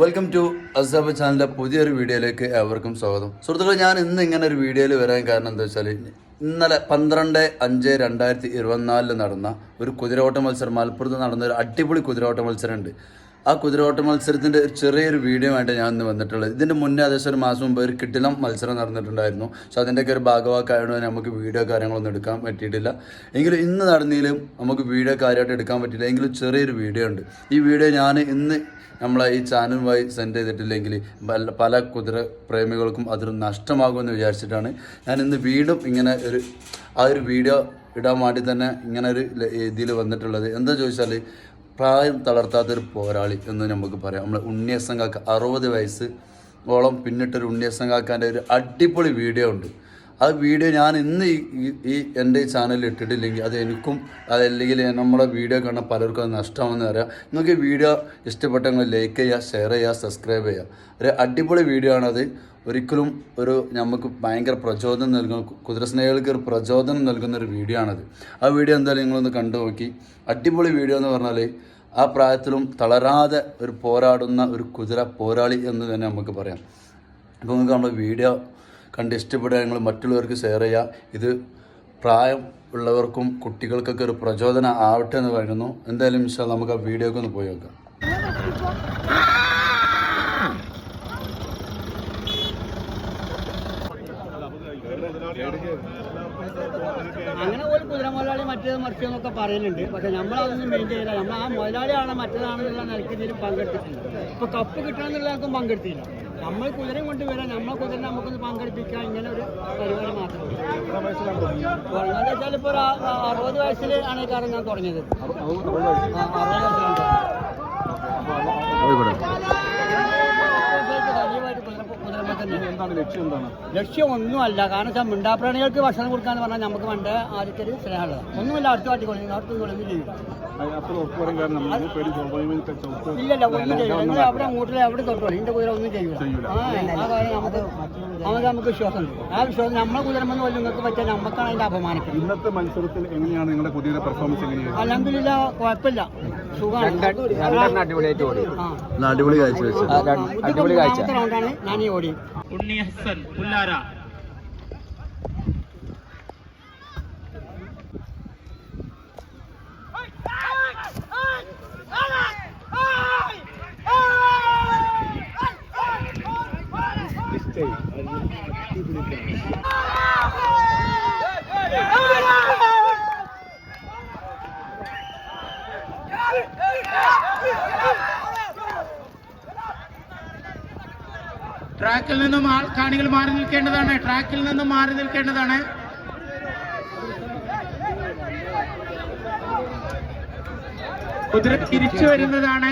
Welcome to അസാബ് ചാനലിലെ പുതിയൊരു വീഡിയോയിലേക്ക് ഏവർക്കും സ്വാഗതം. സുഹൃത്തുക്കളെ ഞാൻ ഇന്ന് ഇങ്ങനെ ഒരു വീഡിയോയിൽ വരാൻ കാരണം എന്താ വെച്ചാൽ ഇന്നലെ പന്ത്രണ്ട് അഞ്ച് രണ്ടായിരത്തി ഇരുപത്തിനാലിൽ നടന്ന ഒരു കുതിരയോട്ട മത്സരം മലപ്പുറത്ത് നടന്ന ഒരു അടിപൊളി കുതിരയോട്ട മത്സരമുണ്ട്. ആ കുതിരോട്ട മത്സരത്തിന്റെ ചെറിയൊരു വീഡിയോ ആയിട്ട് ഞാൻ ഇന്ന് വന്നിട്ടുള്ളത്. ഇതിന്റെ മുന്നേ ഏകദേശം ഒരു മാസം മുമ്പ് ഒരു കിട്ടിലം മത്സരം നടന്നിട്ടുണ്ടായിരുന്നു. സോ അതിന്റെയൊക്കെ ഒരു ഭാഗവാക്കായതുകൊണ്ട് നമുക്ക് വീഡിയോ കാര്യങ്ങളൊന്നും എടുക്കാൻ പറ്റിയിട്ടില്ല. എങ്കിലും ഇന്ന് നടന്നതിലും നമുക്ക് വീഡിയോ കാര്യമായിട്ട് എടുക്കാൻ പറ്റില്ല എങ്കിലും ചെറിയൊരു വീഡിയോ ഉണ്ട്. ഈ വീഡിയോ ഞാൻ ഇന്ന് നമ്മളെ ഈ ചാനൽ ചാനലുമായി സെൻഡ് ചെയ്തിട്ടില്ലെങ്കിൽ പല- പല കുതിര പ്രേമികൾക്കും അതൊരു നഷ്ടമാകുമെന്ന് വിചാരിച്ചിട്ടാണ് ഞാൻ ഇന്ന് വീണ്ടും ഇങ്ങനെ ഒരു ആ ഒരു വീഡിയോ ഇടാൻ വേണ്ടി തന്നെ ഇങ്ങനെ ഒരു ഇതിൽ വന്നിട്ടുള്ളത്. എന്താ ചോദിച്ചാൽ പ്രായം തളർത്താത്തൊരു പോരാളി എന്ന് നമുക്ക് പറയാം. നമ്മൾ ഉണ്ണിയസം കാക്ക അറുപത് വയസ്സ് ഓളം പിന്നിട്ടൊരു ഉണ്ണിയസം കാക്കാന്റെ ഒരു അടിപൊളി വീഡിയോ ഉണ്ട്. ആ വീഡിയോ ഞാൻ ഇന്ന് ഈ എന്റെ ചാനലിൽ ഇട്ടിട്ടില്ലെങ്കിൽ അത് എനിക്കും അതല്ലെങ്കിൽ നമ്മുടെ വീഡിയോ കാണാൻ പലർക്കും അത് നഷ്ടമാണെന്ന് അറിയാം. നിങ്ങൾക്ക് ഈ വീഡിയോ ഇഷ്ടപ്പെട്ടെങ്കിൽ ലൈക്ക് ചെയ്യുക ഷെയർ ചെയ്യുക സബ്സ്ക്രൈബ് ചെയ്യുക. ഒരു അടിപൊളി വീഡിയോ ആണത്. ഒരിക്കലും ഒരു നമുക്ക് ഭയങ്കര പ്രചോദനം നൽകുന്ന കുതിരസ്നേഹികൾക്ക് ഒരു പ്രചോദനം നൽകുന്ന ഒരു വീഡിയോ ആണത്. ആ വീഡിയോ എന്തായാലും നിങ്ങളൊന്ന് കണ്ടു നോക്കി. അടിപൊളി വീഡിയോ എന്ന് പറഞ്ഞാൽ ആ പ്രായത്തിലും തളരാതെ ഒരു പോരാടുന്ന ഒരു കുതിര പോരാളി എന്ന് തന്നെ നമുക്ക് പറയാം. അപ്പോൾ നിങ്ങൾക്ക് നമ്മുടെ വീഡിയോ കണ്ട് ഇഷ്ടപ്പെടുക നിങ്ങൾ മറ്റുള്ളവർക്ക് ഷെയർ ചെയ്യുക ഇത് പ്രായം ഉള്ളവർക്കും കുട്ടികൾക്കൊക്കെ ഒരു പ്രചോദനം ആവട്ടെ എന്ന് പറയുന്നു. എന്തായാലും ഇൻഷാ നമുക്ക് ആ വീഡിയോക്ക് ഒന്ന് പോയി നോക്കാം. അങ്ങനെ ഒരു കുതിര മുതലാളി മറ്റേത് മറിച്ചെന്നൊക്കെ പറയുന്നുണ്ട്. പക്ഷെ നമ്മളതൊന്നും മെയിൻ ചെയ്യില്ല. നമ്മൾ ആ മുതലാളിയാണ് മറ്റേതാണെന്നുള്ള നിലയ്ക്ക് ഇതിൽ പങ്കെടുത്തിട്ടില്ല. ഇപ്പൊ കപ്പ് കിട്ടണമെന്നുള്ളവർക്കും പങ്കെടുത്തില്ല. നമ്മൾ കുതിരയും കൊണ്ട് വരാം നമ്മളെ കുതിര നമുക്കൊന്ന് പങ്കെടുപ്പിക്കാം ഇങ്ങനെ ഒരു പരിപാടി മാത്രമേ വെച്ചാൽ ഇപ്പോൾ ഒരു അറുപത് വയസ്സിൽ ആണ് ഞാൻ തുടങ്ങിയത്. അറുപത് വയസ്സിലുണ്ട് സജീവമായിട്ട് കുതിര കുതിരമ്മ തന്നെ എന്താണ് ലക്ഷ്യം എന്താണ്? ലക്ഷ്യം ഒന്നുമല്ല കാരണം വെച്ചാൽ മിണ്ടാപ്രാണികൾക്ക് ഭക്ഷണം കൊടുക്കാന്ന് പറഞ്ഞാൽ നമുക്ക് വേണ്ട ആദ്യത്തെ ഒരു സ്നേഹമുള്ളത്. ഒന്നുമില്ല അടുത്ത കാട്ടി കൊടുക്കും അടുത്ത് ചവിട്ട് ഇല്ലല്ല ഒന്നും ചെയ്യില്ല. അവിടെ അങ്ങോട്ടില്ല അവിടെ തൊട്ടോളൂ. ഇതിന്റെ കുതിര ഒന്നും ചെയ്യില്ല ആ ആ കാര്യം നമുക്ക് നമുക്ക് നമുക്ക് വിശ്വാസം ആ വിശ്വാസം നമ്മളെ കുതിരമെന്ന് പോലും നിങ്ങൾക്ക് പറ്റാൻ നമുക്കാണ് അതിന്റെ അപമാനിക്കുന്നത് ഇന്നത്തെ മത്സരത്തിൽ എങ്ങനെയാണ് നിങ്ങളുടെ കുതിരയുടെ പെർഫോമൻസ് എങ്ങനെയാണ് അല്ലെങ്കിലില്ല കുഴപ്പമില്ല. സുഖമാണ്. അടിപൊളി. കാഴ്ച ഞാൻ ഈ ഓടി ഉണ്ണി ഹസൻ പുല്ലാര. ട്രാക്കിൽ നിന്നും ആൾ- കാണികൾ മാറി നിൽക്കേണ്ടതാണ്. ട്രാക്കിൽ നിന്നും മാറി നിൽക്കേണ്ടതാണ്. കുതിര തിരിച്ചു വരുന്നതാണ്.